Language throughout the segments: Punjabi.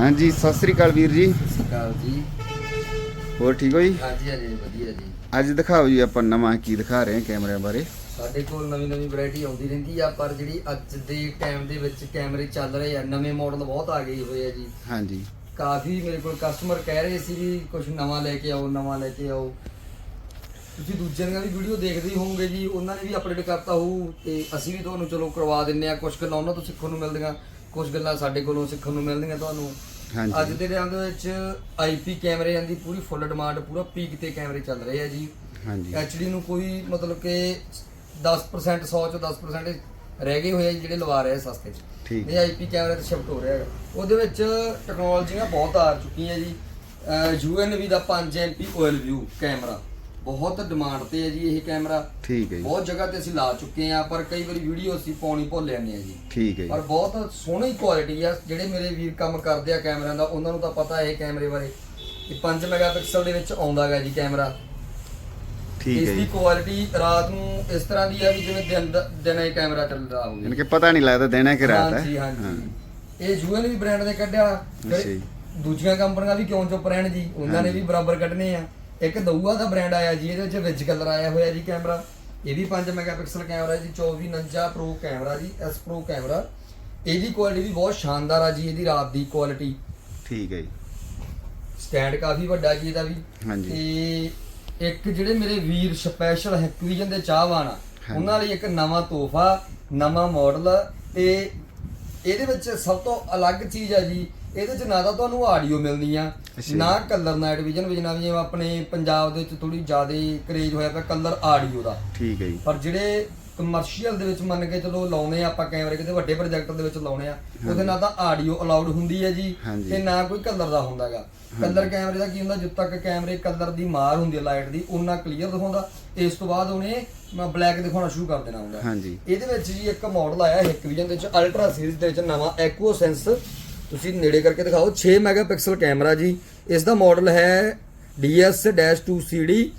ਹਾਂਜੀ ਸਤਿ ਸ੍ਰੀ ਅਕਾਲ ਵੀਰ ਜੀ। ਸਤਿ ਸ਼੍ਰੀ ਅਕਾਲ ਜੀ। ਹੋਰ ਠੀਕ ਹੋ ਜੀ? ਹਾਂਜੀ ਹਾਂਜੀ ਵਧੀਆ ਜੀ। ਅੱਜ ਦਿਖਾਓ ਜੀ ਆਪਾਂ ਨਵਾਂ ਕੀ ਦਿਖਾ ਰਹੇ ਹਾਂ ਕੈਮਰਿਆਂ ਬਾਰੇ। ਸਾਡੇ ਕੋਲ ਨਵੀਂ ਨਵੀਂ ਵੈਰਾਈਟੀ ਆਉਂਦੀ ਰਹਿੰਦੀ ਆ ਪਰ ਜਿਹੜੀ ਅੱਜ ਦੇ ਟਾਈਮ ਦੇ ਵਿੱਚ ਕੈਮਰੇ ਚੱਲ ਰਹੇ ਆ ਨਵੇਂ ਮਾਡਲ ਬਹੁਤ ਆ ਗਏ ਹੋਏ ਆ ਜੀ। ਹਾਂਜੀ। ਕਾਫੀ ਮੇਰੇ ਕੋਲ ਕਸਟਮਰ ਕਹਿ ਰਹੇ ਸੀ ਵੀ ਕੁਝ ਨਵਾਂ ਲੈ ਕੇ ਆਓ ਨਵਾਂ ਲੈ ਕੇ ਆਓ। ਤੁਸੀਂ ਦੂਜਿਆਂ ਦੀਆਂ ਵੀ ਵੀਡੀਓ ਦੇਖਦੇ ਹੋਵੋਗੇ ਜੀ ਉਹਨਾਂ ਨੇ ਵੀ ਅਪਡੇਟ ਕਰਤਾ ਹੋਊ ਤੇ ਅਸੀਂ ਵੀ ਤੁਹਾਨੂੰ ਚਲੋ ਕਰਵਾ ਦਿੰਨੇ ਆ ਕੁਝ ਗੱਲਾਂ ਉਹਨਾਂ ਤੋਂ ਸਿੱਖਣ ਨੂੰ ਮਿਲਦੀਆਂ। ਕੁਝ ਗੱਲਾਂ ਸਾਡੇ ਕੋਲੋਂ ਸਿੱਖਣ ਨੂੰ ਮਿਲਦੀਆਂ ਤੁਹਾਨੂੰ। ਅੱਜ ਦੇ ਟਾਈਮ ਦੇ ਵਿੱਚ ਆਈਪੀ ਕੈਮਰਿਆਂ ਦੀ ਪੂਰੀ ਫੁੱਲ ਡਿਮਾਂਡ ਪੂਰਾ ਪੀਕ ਤੇ ਕੈਮਰੇ ਚੱਲ ਰਹੇ ਆ ਜੀ। ਹਾਂਜੀ। ਐਚਡੀ ਨੂੰ ਕੋਈ ਮਤਲਬ ਕਿ 10% 100 ਚ 10% ਰਹਿ ਗਏ ਹੋਏ ਆ ਜਿਹੜੇ ਲਵਾ ਰਹੇ ਆ ਸਸਤੇ ਚ। ਇਹ ਆਈਪੀ ਕੈਮਰੇ ਤੇ ਸ਼ਿਫਟ ਹੋ ਰਿਹਾ ਹੈਗਾ। ਉਹਦੇ ਵਿੱਚ ਟੈਕਨੋਲੋਜੀਆਂ ਬਹੁਤ ਆ ਚੁੱਕੀਆਂ ਜੀ। ਯੂਐਨਵੀ ਦਾ 5 ਐਮਪੀ ਓਇਲ ਵਿਊ ਕੈਮਰਾ ਬਹੁਤ ਡਿਮਾਂਡ ਤੇ ਹੈ ਜੀ ਇਹ ਕੈਮਰਾ ਠੀਕ ਹੈ ਜੀ। ਬਹੁਤ ਜਗ੍ਹਾ ਤੇ ਅਸੀਂ ਲਾ ਚੁੱਕੇ ਆ ਪਰ ਕਈ ਵਾਰੀ ਵੀਡੀਓ ਅਸੀਂ ਪਾਉਣੀ ਭੁੱਲ ਜਾਂਦੇ ਆ ਜੀ। ਠੀਕ ਹੈ ਪਰ ਬਹੁਤ ਸੋਹਣੀ ਕੁਆਲਿਟੀ ਆ ਜਿਹੜੇ ਮੇਰੇ ਵੀਰ ਕੰਮ ਕਰਦੇ ਆ ਕੈਮਰਿਆਂ ਦਾ ਉਹਨਾਂ ਨੂੰ ਤਾਂ ਪਤਾ ਇਹ ਕੈਮਰੇ ਬਾਰੇ ਇਹ 5 ਮੈਗਾਪਿਕਸਲ ਦੇ ਵਿੱਚ ਆਉਂਦਾ ਹੈਗਾ ਜੀ ਕੈਮਰਾ ਠੀਕ ਇਸ ਹੈ ਦੀ ਜੀ। ਕੁਆਲਿਟੀ ਰਾਤ ਨੂੰ ਇਸ ਤਰ੍ਹਾਂ ਦੀ ਹੈ ਵੀ ਜਿਵੇਂ ਦਿਨ ਦਾ- ਦਿਨ ਹੀ ਕੈਮਰਾ ਚੱਲਦਾ ਹੋਵੇ। ਯਾਨੀ ਕਿ ਪਤਾ ਨਹੀਂ ਲੱਗਦਾ ਦੇਣਾ ਕਿ ਰਾਤ ਹਾਂਜੀ ਹੈ। ਹਾਂਜੀ ਇਹ ਯੂਐਨਵੀ ਬ੍ਰਾਂਡ ਨੇ ਕੱਢਿਆ। ਫਿਰ ਅੱਛਾ ਜੀ। ਦੂਜੀਆਂ ਕੰਪਨੀਆਂ ਵੀ ਕਿਉਂ ਚੁੱਪ ਰਹਿਣ ਜੀ? ਉਹਨਾਂ ਨੇ ਵੀ ਬਰਾਬਰ ਕੱਢਨੇ ਆ। ਇੱਕ ਦਊਆ ਦਾ ਬ੍ਰਾਂਡ ਆਇਆ ਜੀ ਇਹਦੇ ਵਿੱਚ ਵਿੱਚ ਕਲਰ ਆਇਆ ਹੋਇਆ ਜੀ ਕੈਮਰਾ ਇਹ ਵੀ 5 ਮੈਗਾਪਿਕਸਲ ਕੈਮਰਾ ਜੀ 2449 ਪ੍ਰੋ ਕੈਮਰਾ ਜੀ ਐਸ ਪ੍ਰੋ ਕੈਮਰਾ ਇਹਦੀ ਕੁਆਲਿਟੀ ਵੀ ਬਹੁਤ ਸ਼ਾਨਦਾਰ ਆ ਜੀ ਇਹਦੀ ਰਾਤ ਦੀ ਕੁਆਲਿਟੀ ਠੀਕ ਹੈ ਜੀ। ਸਟੈਂਡ ਕਾਫੀ ਵੱਡਾ ਜੀ ਇਹਦਾ ਵੀ। ਹਾਂਜੀ। ਤੇ ਇੱਕ ਜਿਹੜੇ ਮੇਰੇ ਵੀਰ ਸਪੈਸ਼ਲ ਹੈਕਵੀਜਨ ਦੇ ਚਾਹਵਾਨ ਆ। ਉਹਨਾਂ ਲਈ ਇੱਕ ਨਵਾਂ ਤੋਹਫਾ ਨਵਾਂ ਮਾਡਲ ਤੇ ਇਹਦੇ ਵਿੱਚ ਸਭ ਤੋਂ ਅਲੱਗ ਚੀਜ਼ ਆ ਜੀ ਇਹਦੇ ਵਿੱਚ ਨਾ ਤਾਂ ਤੁਹਾਨੂੰ ਆਡੀਓ ਮਿਲਣੀ ਆ। ਨਾ ਕਲਰ ਨਾਈਟ ਵਿਜ਼ਨ ਵਿਜਨਾ ਵੀ ਜਿਵੇਂ ਆਪਣੇ ਪੰਜਾਬ ਦੇ ਵਿੱਚ ਥੋੜੀ ਜ਼ਿਆਦਾ ਕਰੇਜ ਹੋਇਆ ਪਿਆ ਕਲਰ ਆਡੀਓ ਦਾ। ਠੀਕ ਹੈ ਜੀ। ਪਰ ਜਿਹੜੇ ਕਮਰਸ਼ੀਅਲ ਦੇ ਵਿੱਚ ਮੰਨ ਕੇ ਚਲੋ ਲਾਉਣੇ ਆ ਆਪਾਂ ਕੈਮਰੇ ਕਿਤੇ ਵੱਡੇ ਪ੍ਰੋਜੈਕਟਰ ਦੇ ਵਿੱਚ ਲਾਉਣੇ ਆ ਉਹਦੇ ਨਾਲ ਤਾਂ ਆਡੀਓ ਅਲਾਉਡ ਹੁੰਦੀ ਹੈ ਜੀ। ਤੇ ਨਾ ਕੋਈ ਕਲਰ ਦਾ ਹੁੰਦਾਗਾ ਕਲਰ ਕੈਮਰੇ ਦਾ ਕੀ ਹੁੰਦਾ ਜਦ ਤੱਕ ਕੈਮਰੇ ਕਲਰ ਦੀ ਮਾਰ ਹੁੰਦੀ ਹੈ ਲਾਈਟ ਦੀ ਉਹਨਾਂ ਕਲੀਅਰ ਦਿਖਾਉਂਦਾ ਇਸ ਤੋਂ ਬਾਅਦ ਉਹਨੇ ਬਲੈਕ ਦਿਖਾਉਣਾ ਸ਼ੁਰੂ ਕਰ ਦੇਣਾ ਹੁੰਦਾ। ਹਾਂਜੀ। ਇਹਦੇ ਵਿੱਚ ਜੀ ਇੱਕ ਮਾਡਲ ਆਇਆ ਹਿਕਵੀਜਨ ਦੇ ਵਿੱਚ ਅਲਟਰਾ ਸੀਰੀਜ਼ ਦੇ ਵਿੱਚ ਨਵਾਂ ਐਕੋ ਸੈਂਸ ਤੁਸੀਂ ਨੇੜੇ ਕਰਕੇ ਦਿਖਾਓ 6 ਮੈਗਾਪਿਕਸਲ ਕੈਮਰਾ ਜੀ। ਇਸ ਦਾ ਮਾਡਲ ਹੈ DS-2CD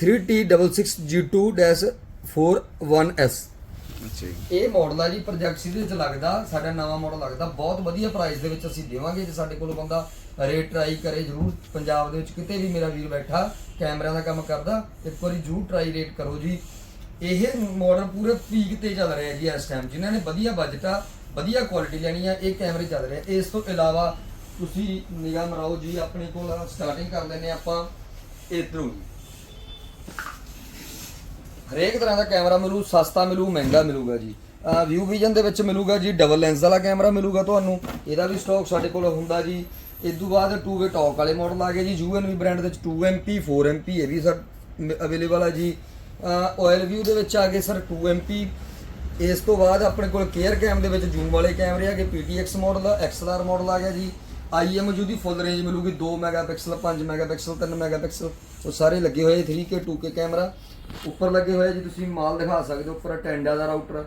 3T66G2-41S ਅੱਛਾ ਇਹ ਮਾਡਲ ਆ ਜੀ ਪ੍ਰੋਜੈਕਟ ਸੀਰੀਜ਼ ਵਿੱਚ ਲੱਗਦਾ ਸਾਡਾ ਨਵਾਂ ਮਾਡਲ ਲੱਗਦਾ। ਬਹੁਤ ਵਧੀਆ ਪ੍ਰਾਈਸ ਦੇ ਵਿੱਚ ਅਸੀਂ ਦੇਵਾਂਗੇ ਜੇ ਸਾਡੇ ਕੋਲ ਬੰਦਾ ਰੇਟ ਟਰਾਈ ਕਰੇ ਜਰੂਰ। ਪੰਜਾਬ ਦੇ ਵਿੱਚ ਕਿਤੇ ਵੀ ਮੇਰਾ ਵੀਰ ਬੈਠਾ ਕੈਮਰਿਆਂ ਦਾ ਕੰਮ ਕਰਦਾ ਇੱਕ ਵਾਰੀ ਜਰੂਰ ਟਰਾਈ ਰੇਟ ਕਰੋ ਜੀ। ਇਹ ਮਾਡਲ ਪੂਰੇ ਪੀਕ ਤੇ ਚੱਲ ਰਿਹਾ ਜੀ ਇਸ ਟਾਈਮ ਜਿਨ੍ਹਾਂ ਨੇ ਵਧੀਆ ਬਜਟ ਆ ਵਧੀਆ ਕੁਆਲਿਟੀ ਲੈਣੀ ਆ, ਇਹ ਕੈਮਰੇ ਚੱਲ ਰਹੇ। ਇਸ ਤੋਂ ਇਲਾਵਾ ਤੁਸੀਂ ਨਿਗਾਹ ਮਰਾਓ ਜੀ, ਆਪਣੇ ਕੋਲ ਸਟਾਰਟਿੰਗ ਕਰ ਲੈਨੇ ਆਪਾਂ ਇਧਰੋਂ ਹਰੇਕ ਤਰ੍ਹਾਂ ਦਾ ਕੈਮਰਾ ਮਿਲੂ, ਸਸਤਾ ਮਿਲੂ, ਮਹਿੰਗਾ ਮਿਲੂਗਾ ਜੀ। ਵਿਊ ਵਿਜ਼ਨ ਦੇ ਵਿੱਚ ਮਿਲੂਗਾ ਜੀ ਡਬਲ ਲੈਂਸ ਵਾਲਾ ਕੈਮਰਾ ਮਿਲੂਗਾ ਤੁਹਾਨੂੰ। ਇਹਦਾ ਵੀ ਸਟਾਕ ਸਾਡੇ ਕੋਲ ਹੁੰਦਾ ਜੀ। ਇਸ ਤੋਂ ਬਾਅਦ 2 ਵੇ ਟੌਕ ਵਾਲੇ ਮਾਡਲ ਆ ਗਏ ਜੀ ਯੂਐਨਵੀ ਬ੍ਰਾਂਡ ਦੇ ਵਿੱਚ 2MP 4MP ਇਹ ਵੀ ਸਰ ਅਵੇਲੇਬਲ ਆ ਜੀ। ਆਇਲ ਵਿਊ ਦੇ ਵਿੱਚ ਆ ਗਏ ਸਰ 2MP ਇਸ ਤੋਂ ਬਾਅਦ ਆਪਣੇ ਕੋਲ ਕੇਅਰ ਕੈਮ ਦੇ ਵਿੱਚ ਜ਼ੂਮ ਵਾਲੇ ਕੈਮਰੇ ਆ ਗਏ PTX ਮਾਡਲ XLR ਮਾਡਲ ਆ ਗਿਆ ਜੀ। IMU ਦੀ ਫੁੱਲ ਰੇਂਜ ਮਿਲੂਗੀ 2 ਮੈਗਾਪਿਕਸਲ 5 ਮੈਗਾਪਿਕਸਲ 3 ਮੈਗਾਪਿਕਸਲ ਉਹ ਸਾਰੇ ਲੱਗੇ ਹੋਏ 3K 2K ਕੈਮਰਾ ਉੱਪਰ ਲੱਗੇ ਹੋਏ ਜੀ, ਤੁਸੀਂ ਮਾਲ ਦਿਖਾ ਸਕਦੇ ਹੋ, ਉੱਪਰ ਟੈਂਡਾ ਦਾ ਰਾਊਟਰ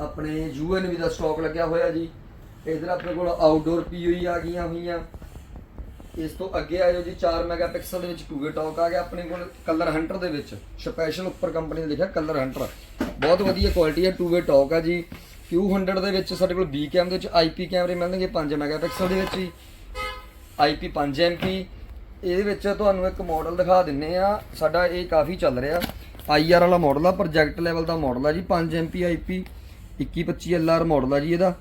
ਆਪਣੇ UNV ਦਾ ਸਟਾਕ ਲੱਗਿਆ ਹੋਇਆ ਜੀ। ਇਧਰ ਆਪਣੇ ਕੋਲ ਆਊਟਡੋਰ POE ਆ ਗਈਆਂ ਹੋਈਆਂ। ਇਸ ਤੋਂ ਅੱਗੇ ਆਇਓ ਜੀ 4 ਮੈਗਾਪਿਕਸਲ ਦੇ ਵਿੱਚ 2K ਟੌਕ ਆ ਗਿਆ ਆਪਣੇ ਕੋਲ ਕਲਰ ਹੰਟਰ ਦੇ ਵਿੱਚ। ਸਪੈਸ਼ਲ ਉੱਪਰ ਕੰਪਨੀ ਨੇ ਲਿਖਿਆ ਕਲਰ ਹੰਟਰ ਬਹੁਤ ਵਧੀਆ ਕੁਆਲਿਟੀ ਹੈ 2K ਟੌਕ ਆ ਜੀ। Q100 ਦੇ ਵਿੱਚ ਸਾਡੇ ਕੋਲ B ਕੈਮ ਦੇ ਵਿੱਚ IP ਕੈਮਰੇ ਮਿਲਣਗੇ 5 ਮੈਗਾਪਿਕਸਲ ਦੇ ਵਿੱਚ ਹੀ IP 5 MP ਇਹਦੇ ਵਿੱਚ ਤੁਹਾਨੂੰ ਇੱਕ ਮਾਡਲ ਦਿਖਾ ਦਿੰਨੇ ਆ। ਸਾਡਾ ਇਹ ਕਾਫੀ ਚੱਲ ਰਿਹਾ। IR ਵਾਲਾ ਮਾਡਲ ਆ ਪ੍ਰੋਜੈਕਟ ਲੈਵਲ ਦਾ ਮਾਡਲ ਆ ਜੀ 5 MP IP 2125 LR ਮਾਡਲ ਆ ਜੀ ਇਹਦਾ।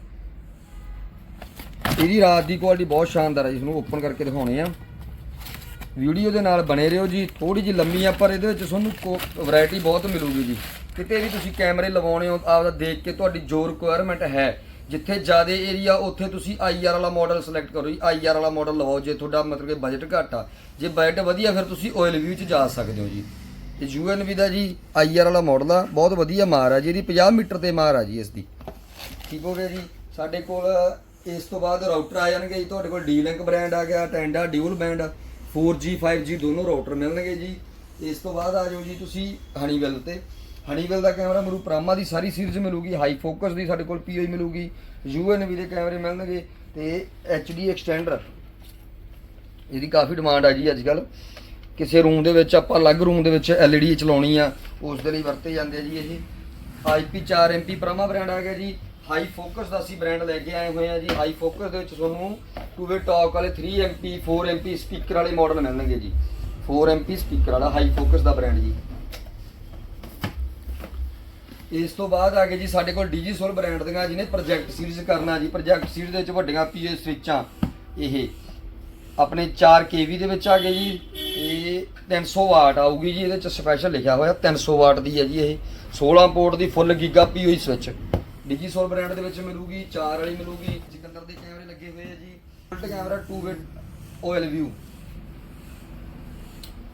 ਇਹਦੀ ਰਾਤ ਦੀ ਕੁਆਲਿਟੀ ਬਹੁਤ ਸ਼ਾਨਦਾਰ ਹੈ ਜੀ, ਤੁਹਾਨੂੰ ਓਪਨ ਕਰਕੇ ਦਿਖਾਉਣੇ ਆ। ਵੀਡੀਓ ਦੇ ਨਾਲ ਬਣੇ ਰਹੋ ਜੀ ਥੋੜੀ ਜਿਹੀ ਲੰਮੀ ਆ, ਪਰ ਇਹਦੇ ਵਿੱਚ ਤੁਹਾਨੂੰ ਵੈਰਾਈਟੀ ਬਹੁਤ ਮਿਲੂਗੀ ਜੀ। ਕਿਤੇ ਵੀ ਤੁਸੀਂ ਕੈਮਰੇ ਲਵਾਉਣੇ ਹੋ, ਆਪਦਾ ਦੇਖ ਕੇ ਤੁਹਾਡੀ ਜੋ ਰਿਕੁਆਇਰਮੈਂਟ ਹੈ, ਜਿੱਥੇ ਜ਼ਿਆਦਾ ਏਰੀਆ ਉੱਥੇ ਤੁਸੀਂ IR ਵਾਲਾ ਮਾਡਲ ਸਿਲੈਕਟ ਕਰੋ ਜੀ। IR ਵਾਲਾ ਮਾਡਲ ਲਵਾਓ, ਜੇ ਤੁਹਾਡਾ ਮਤਲਬ ਕਿ ਬਜਟ ਘੱਟ ਆ। ਜੇ ਬਜਟ ਵਧੀਆ, ਫਿਰ ਤੁਸੀਂ ਆਇਲ ਵਿਊ 'ਚ ਜਾ ਸਕਦੇ ਹੋ ਜੀ। ਇਹ UNV ਦਾ ਜੀ, IR ਵਾਲਾ ਮਾਡਲ ਆ, ਬਹੁਤ ਵਧੀਆ ਮਾਰ ਆ ਜੀ, ਇਹਦੀ 50 ਮੀਟਰ ਤੇ ਮਾਰ ਆ ਜੀ ਇਸ ਦੀ। ਠੀਕ ਹੋ ਗਿਆ ਜੀ, ਸਾਡੇ ਕੋਲ ਇਸ ਤੋਂ ਬਾਅਦ ਰਾਊਟਰ ਆ ਜਾਣਗੇ ਜੀ, ਤੁਹਾਡੇ ਕੋਲ D-Link ਬ੍ਰਾਂਡ ਆ ਗਿਆ ਟੈਂਡਾ ਡਿਊਲ ਬੈਂਡ 4G 5G ਦੋਨੋਂ ਰਾਊਟਰ ਮਿਲਣਗੇ ਜੀ। ਇਸ ਤੋਂ ਬਾਅਦ ਆ ਜਾਓ ਜੀ ਤੁਸੀਂ ਹਨੀਵੈਲ ਤੇ। ਹਨੀਵੈਲ ਦਾ ਕੈਮਰਾ ਮਿਲੂ ਪ੍ਰਾਮਾ ਦੀ ਸਾਰੀ ਸੀਰੀਜ਼ ਮਿਲੂਗੀ ਹਾਈ ਫੋਕਸ ਦੀ ਸਾਡੇ ਕੋਲ POE ਮਿਲੂਗੀ, UNV ਦੇ ਕੈਮਰੇ ਮਿਲਣਗੇ ਤੇ HD ਐਕਸਟੈਂਡਰ ਇਹਦੀ ਕਾਫੀ ਡਿਮਾਂਡ ਆ ਜੀ ਅੱਜ ਕੱਲ ਕਿਸੇ ਰੂਮ ਦੇ ਵਿੱਚ ਆਪਾਂ ਅਲੱਗ ਰੂਮ ਦੇ ਵਿੱਚ LED ਚਲਾਉਣੀ ਆ, ਉਸ ਦੇ ਲਈ ਵਰਤੇ ਜਾਂਦੇ ਆ ਜੀ ਇਹ। IP4MP ਪ੍ਰਾਮਾ ਬ੍ਰਾਂਡ ਆ ਗਿਆ ਜੀ। ਹਾਈ ਫੋਕਸ ਦਾ ਅਸੀਂ ਬ੍ਰਾਂਡ ਲੈ ਕੇ ਆਏ ਹੋਏ ਆ ਜੀ। ਹਾਈ ਫੋਕਸ ਦੇ ਵਿੱਚ ਤੁਹਾਨੂੰ ਟੂ ਵੇ ਟਾਕ ਵਾਲੇ 3 MP 4 MP ਸਪੀਕਰ ਵਾਲੇ ਮਾਡਲ ਮਿਲਣਗੇ ਜੀ। 4 MP ਸਪੀਕਰ ਵਾਲਾ ਹਾਈ ਫੋਕਸ ਦਾ ਬ੍ਰਾਂਡ ਜੀ। ਇਸ ਤੋਂ ਬਾਅਦ ਆ ਗਏ ਜੀ ਸਾਡੇ ਕੋਲ ਡੀਜੀ ਸੋਲ ਬ੍ਰਾਂਡ ਦੀਆਂ ਜਿਹਨੇ ਪ੍ਰੋਜੈਕਟ ਸੀਰੀਜ਼ ਕਰਨਾ ਜੀ। ਪ੍ਰੋਜੈਕਟ ਸੀਰੀਜ਼ ਦੇ ਵਿੱਚ ਵੱਡੀਆਂ ਪੀਏ ਸਵਿੱਚਾਂ ਇਹ ਆਪਣੇ 4 ਕੇਵੀ ਦੇ ਵਿੱਚ ਆ ਗਏ ਜੀ। ਇਹ 300 ਵਾਟ ਆਊਗੀ ਜੀ। ਇਹਦੇ ਚ ਸਪੈਸ਼ਲ ਲਿਖਿਆ ਹੋਇਆ 300 ਵਾਟ ਦੀ ਹੈ ਜੀ ਇਹ। 16 ਪੋਰਟ ਦੀ ਫੁੱਲ ਗੀਗਾ ਪੀ ਹੋਈ ਸਵਿਚ ਡੀਜੀਸੋਲ ਬ੍ਰਾਂਡ ਦੇ ਵਿੱਚ ਮਿਲੂਗੀ 4 ਵਾਲੀ ਮਿਲੂਗੀ ਸਿਕੰਦਰ ਦੇ ਕੈਮਰੇ ਲੱਗੇ ਹੋਏ ਆ ਜੀ। ਫੁੱਟ ਕੈਮਰਾ 2 ਵੇ ਓਐਲ ਵਿਊ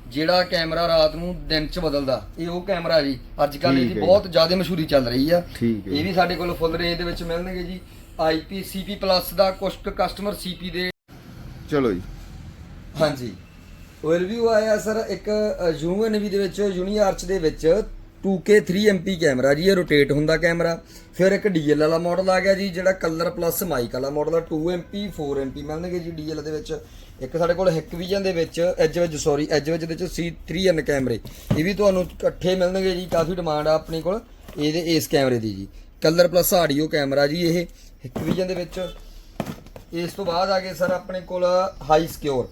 ਜਿਹੜਾ ਕੈਮਰਾ ਰਾਤ ਨੂੰ ਦਿਨ ਚ ਬਦਲਦਾ ਇਹ ਉਹ ਕੈਮਰਾ ਜੀ। ਅੱਜ ਕੱਲ੍ਹ ਇਹਦੀ। ਬਹੁਤ ਜ਼ਿਆਦਾ ਮਸ਼ਹੂਰੀ ਚੱਲ ਰਹੀ ਆ। ਇਹ ਵੀ ਸਾਡੇ ਕੋਲ ਫੁੱਲ ਰੇਂਜ ਦੇ ਵਿੱਚ ਮਿਲਣਗੇ ਜੀ। ਆਈਪੀ ਸੀਪੀ ਪਲੱਸ ਦਾ ਕੁਝ ਕਸਟਮਰ ਸੀਪੀ ਦੇ। ਚਲੋ ਜੀ। ਹਾਂਜੀ। ਓਇਲ ਵਿਊ ਆਇਆ ਸਰ ਇੱਕ ਯੂਐਨ ਨਵੀ ਦੇ ਵਿੱਚ ਯੂਨੀ ਆਰਚ ਦੇ ਵਿੱਚ 2K 3MP ਕੈਮਰਾ ਜੀ, ਇਹ ਰੋਟੇਟ ਹੁੰਦਾ ਕੈਮਰਾ। ਫਿਰ ਇੱਕ DL ਵਾਲਾ ਮਾਡਲ ਆ ਗਿਆ ਜੀ, ਜਿਹੜਾ ਕਲਰ ਪਲੱਸ ਮਾਈਕ ਵਾਲਾ ਮਾਡਲ ਆ 2MP 4MP ਮਿਲਣਗੇ ਜੀ DL ਦੇ ਵਿੱਚ। ਇੱਕ ਸਾਡੇ ਕੋਲ ਵਿਜ਼ਨ ਦੇ ਵਿੱਚ ਐਜ ਵਿੱਚ ਸੌਰੀ ਐਜ ਵਿੱਚ ਦੇ ਵਿੱਚ C3N ਕੈਮਰੇ। ਇਹ ਵੀ ਤੁਹਾਨੂੰ ਇਕੱਠੇ ਮਿਲਣਗੇ ਜੀ, ਕਾਫੀ ਡਿਮਾਂਡ ਆ ਆਪਣੇ ਕੋਲ, ਇਹਦੇ, ਇਸ ਕੈਮਰੇ ਦੀ ਜੀ। ਕਲਰ ਪਲੱਸ ਆਡੀਓ ਕੈਮਰਾ ਜੀ ਇਹ ਵਿਜ਼ਨ ਦੇ ਵਿੱਚ। ਇਸ ਤੋਂ ਬਾਅਦ ਆ ਗਏ ਸਰ ਆਪਣੇ ਕੋਲ ਹਾਈ ਸਿਕਿਉਰ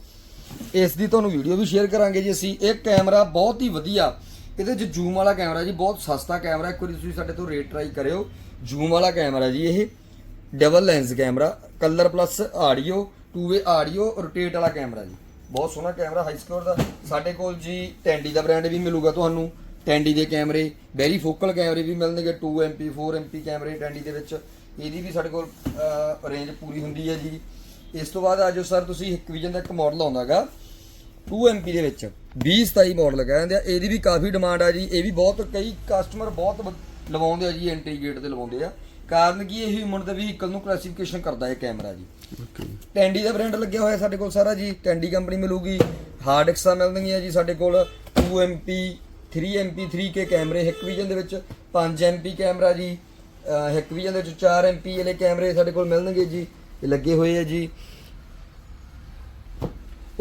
ਇਸ ਦੀ ਤੁਹਾਨੂੰ ਵੀਡੀਓ ਵੀ ਸ਼ੇਅਰ ਕਰਾਂਗੇ ਜੀ ਅਸੀਂ। ਇਹ ਕੈਮਰਾ ਬਹੁਤ ਹੀ ਵਧੀਆ ਇਹਦੇ ਚ ਜ਼ੂਮ ਵਾਲਾ ਕੈਮਰਾ ਜੀ, ਬਹੁਤ ਸਸਤਾ ਕੈਮਰਾ, ਇੱਕ ਵਾਰੀ ਤੁਸੀਂ ਸਾਡੇ ਤੋਂ ਰੇਟ ਟਰਾਈ ਕਰਿਓ। ਜ਼ੂਮ ਵਾਲਾ ਕੈਮਰਾ ਜੀ ਇਹ double lens camera colour plus audio two way audio rotate ਵਾਲਾ ਕੈਮਰਾ ਜੀ। ਬਹੁਤ ਸੋਹਣਾ ਕੈਮਰਾ ਹਾਈ ਸਿਕਿਉਰ ਦਾ। ਸਾਡੇ ਕੋਲ ਜੀ ਟੈਂਡੀ ਦਾ ਬ੍ਰਾਂਡ ਵੀ ਮਿਲੂਗਾ ਤੁਹਾਨੂੰ। ਟੈਂਡੀ ਦੇ ਕੈਮਰੇ ਵੈਰੀ ਫੋਕਲ ਕੈਮਰੇ ਵੀ ਮਿਲਣਗੇ 2 MP 4 MP ਕੈਮਰੇ ਟੈਂਡੀ ਦੇ ਵਿੱਚ। ਇਹਦੀ ਵੀ ਸਾਡੇ ਕੋਲ ਰੇਂਜ ਪੂਰੀ ਹੁੰਦੀ ਹੈ ਜੀ। ਇਸ ਤੋਂ ਬਾਅਦ ਆਜੋ ਸਰ ਤੁਸੀਂ ਇੱਕ ਵਿਜਨ ਦਾ ਇੱਕ ਮਾਡਲ ਆਉਂਦਾਗਾ 2 MP ਦੇ ਵਿੱਚ। 20 27 ਮਾਡਲ ਕਹਿੰਦੇ ਆ ਇਹਦੀ ਵੀ ਕਾਫੀ ਡਿਮਾਂਡ ਆ ਜੀ। ਇਹ ਵੀ ਬਹੁਤ ਕਈ ਕਸਟਮਰ ਬਹੁਤ ਲਵਾਉਂਦੇ ਆ ਜੀ ਐਂਟੀ ਗੇਟ ਤੇ ਲਵਾਉਂਦੇ ਆ। ਕਾਰਨ ਕੀ ਇਹ ਹਿਊਮਨ ਦੇ ਵਹੀਕਲ ਨੂੰ ਕਲਾਸੀਫਿਕੇਸ਼ਨ ਕਰਦਾ ਇਹ ਕੈਮਰਾ ਜੀ। ਓਕੇ ਟੈਂਡੀ ਦਾ ਬ੍ਰਾਂਡ ਲੱਗਿਆ ਹੋਇਆ ਸਾਡੇ ਕੋਲ ਸਾਰਾ ਜੀ। ਟੈਂਡੀ ਕੰਪਨੀ ਮਿਲੂਗੀ। ਹਾਰਡ ਡਿਸਕਾਂ ਮਿਲਣਗੀਆਂ ਜੀ ਸਾਡੇ ਕੋਲ। 2 MP 3 MP 3K ਕੈਮਰੇ ਹਿਕ ਵਿਜਨ ਦੇ ਵਿੱਚ। 5 MP ਕੈਮਰਾ ਜੀ। ਹਿਕ ਵਿਜਨ ਦੇ ਵਿੱਚ 4 MP ਵਾਲੇ ਕੈਮਰੇ ਸਾਡੇ ਕੋਲ ਮਿਲਣਗੇ ਜੀ। ਇਹ ਲੱਗੇ ਹੋਏ ਆ ਜੀ।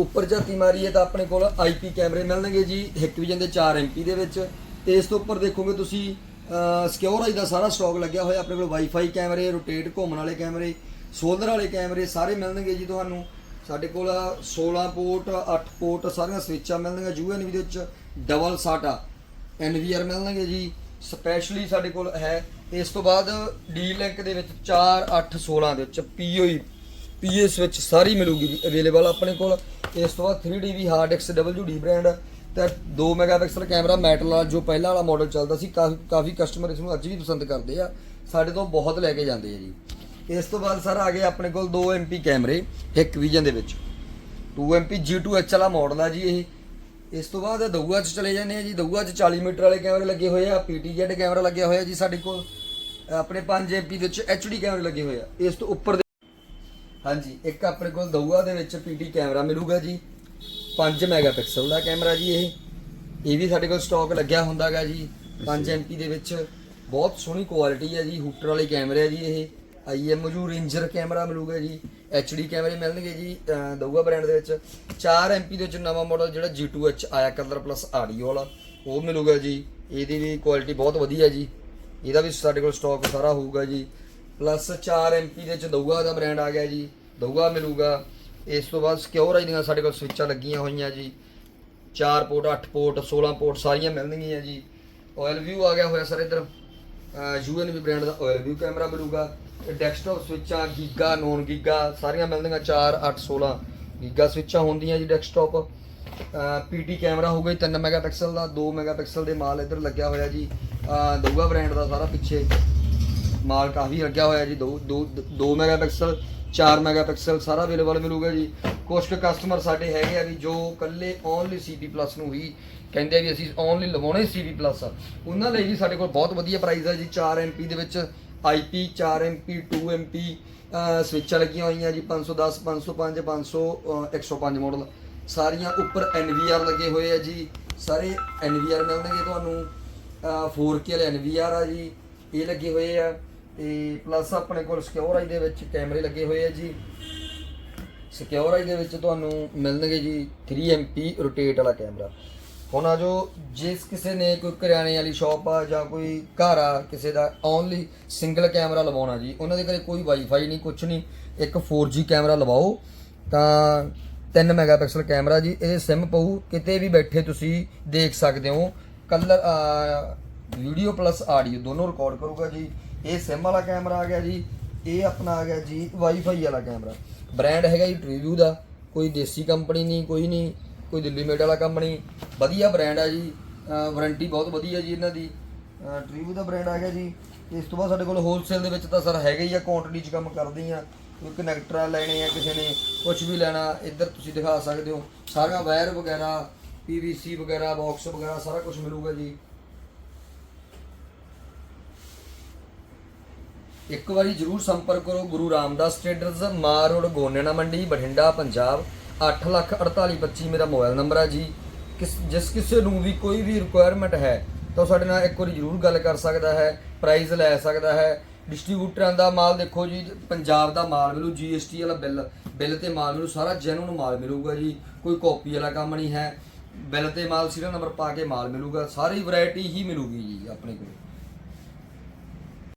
ਉੱਪਰ ਝਾਤੀ ਮਾਰੀਏ ਤਾਂ ਆਪਣੇ ਕੋਲ ਆਈਪੀ ਕੈਮਰੇ ਮਿਲਣਗੇ ਜੀ, ਹਿਕ ਵਿਜਨ ਦੇ 4 MP ਦੇ ਵਿੱਚ। ਤੇ ਇਸ ਤੋਂ ਉੱਪਰ ਦੇਖੋਗੇ ਤੁਸੀਂ ਸਿਕਿਉਰਾਈ ਦਾ ਸਾਰਾ ਸਟਾਕ ਲੱਗਿਆ ਹੋਇਆ, ਆਪਣੇ ਕੋਲ ਵਾਈਫਾਈ ਕੈਮਰੇ ਰੋਟੇਟ ਘੁੰਮਣ ਵਾਲੇ ਕੈਮਰੇ ਸੋਲਰ ਵਾਲੇ ਕੈਮਰੇ ਸਾਰੇ ਮਿਲਣਗੇ ਜੀ ਤੁਹਾਨੂੰ। ਸਾਡੇ ਕੋਲ 16 ਪੋਰਟ 8 ਪੋਰਟ ਸਾਰੀਆਂ ਸਵਿੱਚਾਂ ਮਿਲਣਗੀਆਂ ਯੂਐਨਵੀ ਦੇ ਵਿੱਚ ਡਬਲ ਸਾਟਾ ਐਨਵੀਆਰ ਮਿਲਣਗੇ ਜੀ। ਸਪੈਸ਼ਲੀ ਸਾਡੇ ਕੋਲ ਹੈ। ਇਸ ਤੋਂ ਬਾਅਦ ਡੀ ਲਿੰਕ ਦੇ ਵਿੱਚ 4 8 16 ਦੇ ਵਿੱਚ ਪੀਓਈ ਪੀਐਸ ਵਿੱਚ ਸਾਰੀ ਮਿਲੂਗੀ ਅਵੇਲੇਬਲ ਆਪਣੇ ਕੋਲ। ਇਸ ਤੋਂ ਬਾਅਦ 3D ਵੀ ਹਾਰਡ ਐਕਸ WD ਬ੍ਰਾਂਡ ਤੇ 2 ਮੈਗਾਪਿਕਸਲ ਕੈਮਰਾ ਮੈਟਲ ਵਾਲਾ ਜੋ ਪਹਿਲਾਂ ਵਾਲਾ ਮਾਡਲ ਚੱਲਦਾ ਸੀ, ਕਾਫੀ ਕਾਫੀ ਕਸਟਮਰ ਇਸ ਨੂੰ ਅੱਜ ਵੀ ਪਸੰਦ ਕਰਦੇ ਆ। ਸਾਡੇ ਤੋਂ ਬਹੁਤ ਲੈ ਕੇ ਜਾਂਦੇ ਆ ਜੀ। ਇਸ ਤੋਂ ਬਾਅਦ ਸਰ ਆ ਗਏ ਆਪਣੇ ਕੋਲ 2 MP ਕੈਮਰੇ ਇੱਕ ਵਿਜ਼ਨ ਦੇ ਵਿੱਚ। 2 MP G2H ਵਾਲਾ ਮਾਡਲ ਆ ਜੀ ਇਹ। ਇਸ ਤੋਂ ਬਾਅਦ ਦਊਆ 'ਚ ਚਲੇ ਜਾਂਦੇ ਆ ਜੀ। ਦਊਆ 'ਚ 40 ਮੀਟਰ ਵਾਲੇ ਕੈਮਰੇ ਲੱਗੇ ਹੋਏ ਆ PTZ ਕੈਮਰਾ ਲੱਗਿਆ ਹੋਇਆ ਜੀ ਸਾਡੇ ਕੋਲ। ਆਪਣੇ 5 MP ਦੇ ਵਿੱਚ HD ਕੈਮਰੇ ਲੱਗੇ ਹੋਏ ਆ। ਇਸ ਤੋਂ ਉੱਪਰ ਦੇ- ਹਾਂਜੀ ਇੱਕ ਆਪਣੇ ਕੋਲ ਦਊਆ ਦੇ ਵਿੱਚ ਪੀਟੀ ਕੈਮਰਾ ਮਿਲੂਗਾ ਜੀ। 5 ਮੈਗਾਪਿਕਸਲ ਦਾ ਕੈਮਰਾ ਜੀ ਇਹ। ਇਹ ਵੀ ਸਾਡੇ ਕੋਲ ਸਟਾਕ ਲੱਗਿਆ ਹੁੰਦਾਗਾ ਜੀ। 5 MP ਦੇ ਵਿੱਚ ਬਹੁਤ ਸੋਹਣੀ ਕੁਆਲਿਟੀ ਹੈ ਜੀ ਹੂਟਰ ਵਾਲੇ ਕੈਮਰੇ ਆ ਜੀ ਇਹ। IMU ਰੇਂਜਰ ਕੈਮਰਾ ਮਿਲੂਗਾ ਜੀ। HD ਕੈਮਰੇ ਮਿਲਣਗੇ ਜੀ ਦਊਆ ਬ੍ਰਾਂਡ ਦੇ ਵਿੱਚ। 4 MP ਦੇ ਵਿੱਚ ਨਵਾਂ ਮਾਡਲ ਜਿਹੜਾ G2H ਆਇਆ ਕਲਰ ਪਲੱਸ ਆਡੀਓ ਵਾਲਾ ਉਹ ਮਿਲੂਗਾ ਜੀ। ਇਹਦੀ ਵੀ ਕੁਆਲਿਟੀ ਬਹੁਤ ਵਧੀਆ ਜੀ। ਇਹਦਾ ਵੀ ਸਾਡੇ ਕੋਲ ਸਟਾਕ ਸਾਰਾ ਹੋਊਗਾ ਜੀ। ਪਲੱਸ 4 MP ਦੇ ਵਿੱਚ ਦਊਆ ਦਾ ਬ੍ਰਾਂਡ ਆ ਗਿਆ ਜੀ। ਦਊਆ ਮਿਲੂਗਾ। ਇਸ ਤੋਂ ਬਾਅਦ ਸਿਕਿਉਰ ਆਈ ਦੀਆਂ ਸਾਡੇ ਕੋਲ ਸਵਿੱਚਾਂ ਲੱਗੀਆਂ ਹੋਈਆਂ ਜੀ। 4 ਪੋਰਟ 8 ਪੋਰਟ 16 ਪੋਰਟ ਸਾਰੀਆਂ ਮਿਲਣਗੀਆਂ ਜੀ। ਆਇਲ ਵਿਊ ਆ ਗਿਆ ਹੋਇਆ ਸਰ ਇੱਧਰ। ਯੂਐਨਵੀ ਬ੍ਰਾਂਡ ਦਾ ਆਇਲ ਵਿਊ ਕੈਮਰਾ ਮਿਲੂਗਾ। ਡੈਸਕਟਾਪ ਸਵਿੱਚਾਂ ਗੀਗਾ ਨੋਨ ਗੀਗਾ ਸਾਰੀਆਂ ਮਿਲਣਗੀਆਂ 4 8 16 ਗੀਗਾ ਸਵਿੱਚਾਂ ਹੁੰਦੀਆਂ ਜੀ ਡੈਸਕਟਾਪ ਪੀਟੀ ਕੈਮਰਾ ਹੋਊਗਾ ਜੀ 3 ਮੈਗਾਪਿਕਸਲ ਦਾ 2 ਮੈਗਾਪਿਕਸਲ ਦੇ ਮਾਲ ਇੱਧਰ ਲੱਗਿਆ ਹੋਇਆ ਜੀ। ਦਊਗਾ ਬ੍ਰਾਂਡ ਦਾ ਸਾਰਾ ਪਿੱਛੇ। ਮਾਲ ਕਾਫੀ ਲੱਗਿਆ ਹੋਇਆ ਜੀ 2 2 ਮੈਗਾਪਿਕਸਲ 4 ਮੈਗਾਪਿਕਸਲ ਸਾਰਾ ਅਵੇਲੇਬਲ ਮਿਲੂਗਾ ਜੀ। ਕੁਝ ਕੁ ਕਸਟਮਰ ਸਾਡੇ ਹੈਗੇ ਆ ਵੀ ਜੋ ਕੱਲੇ ਓਨਲੀ ਸੀਪੀ ਪਲੱਸ ਨੂੰ ਹੀ ਕਹਿੰਦੇ ਆ ਵੀ ਅਸੀਂ ਓਨਲੀ ਲਵਾਉਣੇ ਸੀਪੀ ਪਲੱਸ ਉਹਨਾਂ ਲਈ ਵੀ ਸਾਡੇ ਕੋਲ ਬਹੁਤ ਵਧੀਆ ਪ੍ਰਾਈਸ ਆ ਜੀ 4 ਐਮਪੀ ਦੇ ਵਿੱਚ ਆਈਪੀ 4 ਐਮਪੀ 2 ਐਮਪੀ ਸਵਿੱਚਾਂ ਲੱਗੀਆਂ ਹੋਈਆਂ ਜੀ 510 505 500 ਅਹ 105 ਮਾਡਲ ਸਾਰੀਆਂ ਉੱਪਰ ਐਨਵੀਆਰ ਲੱਗੇ ਹੋਏ ਆ ਜੀ। ਸਾਰੇ ਐਨਵੀਆਰ ਮਿਲਣਗੇ ਤੁਹਾਨੂੰ। ਅਹ 4K ਵਾਲੇ ਐਨਵੀਆਰ ਆ ਜੀ। ਇਹ ਲੱਗੇ ਹੋਏ ਆ। ਤੇ ਪਲੱਸ ਆਪਣੇ ਕੋਲ ਸਿਕਿਉਰ ਆਈ ਦੇ ਵਿੱਚ ਕੈਮਰੇ ਲੱਗੇ ਹੋਏ ਆ ਜੀ। ਸਿਕਿਉਰ ਆਈ ਦੇ ਵਿੱਚ ਤੁਹਾਨੂੰ ਮਿਲਣਗੇ ਜੀ 3MP ਰੋਟੇਟ ਵਾਲਾ ਕੈਮਰਾ ਹੁਣ ਆ ਜੋ ਜਿਸ ਕਿਸੇ ਨੇ ਕੋਈ ਕਰਿਆਣੇ ਵਾਲੀ ਸ਼ਾਪ ਆ ਜਾਂ ਕੋਈ ਘਰ ਆ ਕਿਸੇ ਦਾ ਓਨਲੀ ਸਿੰਗਲ ਕੈਮਰਾ ਲਵਾਉਣਾ ਜੀ, ਉਹਨਾਂ ਦੇ ਘਰੇ ਕੋਈ ਵਾਈਫਾਈ ਨਹੀਂ ਕੁਝ ਨਹੀਂ, ਇੱਕ 4G ਕੈਮਰਾ ਲਵਾਓ, ਤਾਂ 3 ਮੈਗਾਪਿਕਸਲ ਕੈਮਰਾ ਜੀ, ਇਹ ਸਿਮ ਪਊ, ਕਿਤੇ ਵੀ ਬੈਠੇ ਤੁਸੀਂ ਦੇਖ ਸਕਦੇ ਹੋ। ਕਲਰ ਵੀਡੀਓ ਪਲੱਸ ਆਡੀਓ ਦੋਨੋਂ ਰਿਕਾਰਡ ਕਰੂਗਾ ਜੀ। ਇਹ ਸਿਮ ਵਾਲਾ ਕੈਮਰਾ ਆ ਗਿਆ ਜੀ, ਇਹ ਆਪਣਾ ਆ ਗਿਆ ਜੀ ਵਾਈਫਾਈ ਵਾਲਾ ਕੈਮਰਾ। ਬ੍ਰਾਂਡ ਹੈਗਾ ਜੀ ਟ੍ਰੀਵਿਊ ਦਾ, ਕੋਈ ਦੇਸੀ ਕੰਪਨੀ ਨਹੀਂ, ਕੋਈ ਨਹੀਂ, ਕੋਈ ਦਿੱਲੀ ਮੇਡ ਵਾਲਾ ਕੰਪਨੀ ਵਧੀਆ ਬ੍ਰਾਂਡ ਆ ਜੀ ਵਾਰੰਟੀ ਬਹੁਤ ਵਧੀਆ ਜੀ ਇਹਨਾਂ ਦੀ। ਟ੍ਰੀਵਿਊ ਦਾ ਬ੍ਰਾਂਡ ਆ ਗਿਆ ਜੀ। ਇਸ ਤੋਂ ਬਾਅਦ ਸਾਡੇ ਕੋਲ ਹੋਲਸੇਲ ਦੇ ਵਿੱਚ ਤਾਂ ਸਰ ਹੈਗਾ ਹੀ ਆ ਕੁਆਂਟੀਟੀ 'ਚ ਕੰਮ ਕਰਦੇ ਆ। ਕੋਈ ਕਨੈਕਟਰ ਲੈਣੇ ਆ ਕਿਸੇ ਨੇ ਕੁਝ ਵੀ ਲੈਣਾ, ਇੱਧਰ ਤੁਸੀਂ ਦਿਖਾ ਸਕਦੇ ਹੋ। ਸਾਰਾ ਵਾਇਰ ਵਗੈਰਾ ਪੀਵੀਸੀ ਵਗੈਰਾ ਬਾਕਸ ਵਗੈਰਾ ਸਾਰਾ ਕੁਝ ਮਿਲੂਗਾ ਜੀ। ਇੱਕ ਵਾਰੀ ਜਰੂਰ ਸੰਪਰਕ ਕਰੋ ਗੁਰੂ ਰਾਮਦਾਸ ਟ੍ਰੇਡਰਜ਼ ਮਾਰ ਰੋਡ ਗੋਨੇਣਾ ਮੰਡੀ ਬਠਿੰਡਾ ਪੰਜਾਬ। 8,4825 ਮੇਰਾ ਮੋਬਾਈਲ ਨੰਬਰ ਹੈ ਜੀ। ਕਿਸ ਜਿਸ ਕਿਸੇ ਨੂੰ ਵੀ ਕੋਈ ਵੀ ਰਿਕੁਆਇਰਮੈਂਟ ਹੈ ਤਾਂ ਉਹ ਸਾਡੇ ਨਾਲ ਇੱਕ ਵਾਰੀ ਜਰੂਰ ਗੱਲ ਕਰ ਸਕਦਾ ਹੈ ਪ੍ਰਾਈਸ ਲੈ ਸਕਦਾ ਹੈ। ਡਿਸਟ੍ਰੀਬਿਊਟਰਾਂ ਦਾ ਮਾਲ ਦੇਖੋ ਜੀ ਪੰਜਾਬ ਦਾ ਮਾਲ ਮਿਲੂ GST ਵਾਲਾ ਬਿੱਲ ਬਿੱਲ ਤੇ ਮਾਲ ਮਿਲੂ ਸਾਰਾ ਜੈਨੂਨ ਮਾਲ ਮਿਲੂਗਾ ਜੀ। ਕੋਈ ਕਾਪੀ ਵਾਲਾ ਕੰਮ ਨਹੀਂ ਹੈ। ਬਿੱਲ ਤੇ ਮਾਲ ਸੀਰੀਅਲ ਨੰਬਰ ਪਾ ਕੇ ਮਾਲ ਮਿਲੂਗਾ ਸਾਰੀ ਵੈਰਾਈਟੀ ਹੀ ਮਿਲੂਗੀ ਜੀ ਆਪਣੇ ਕੋਲ।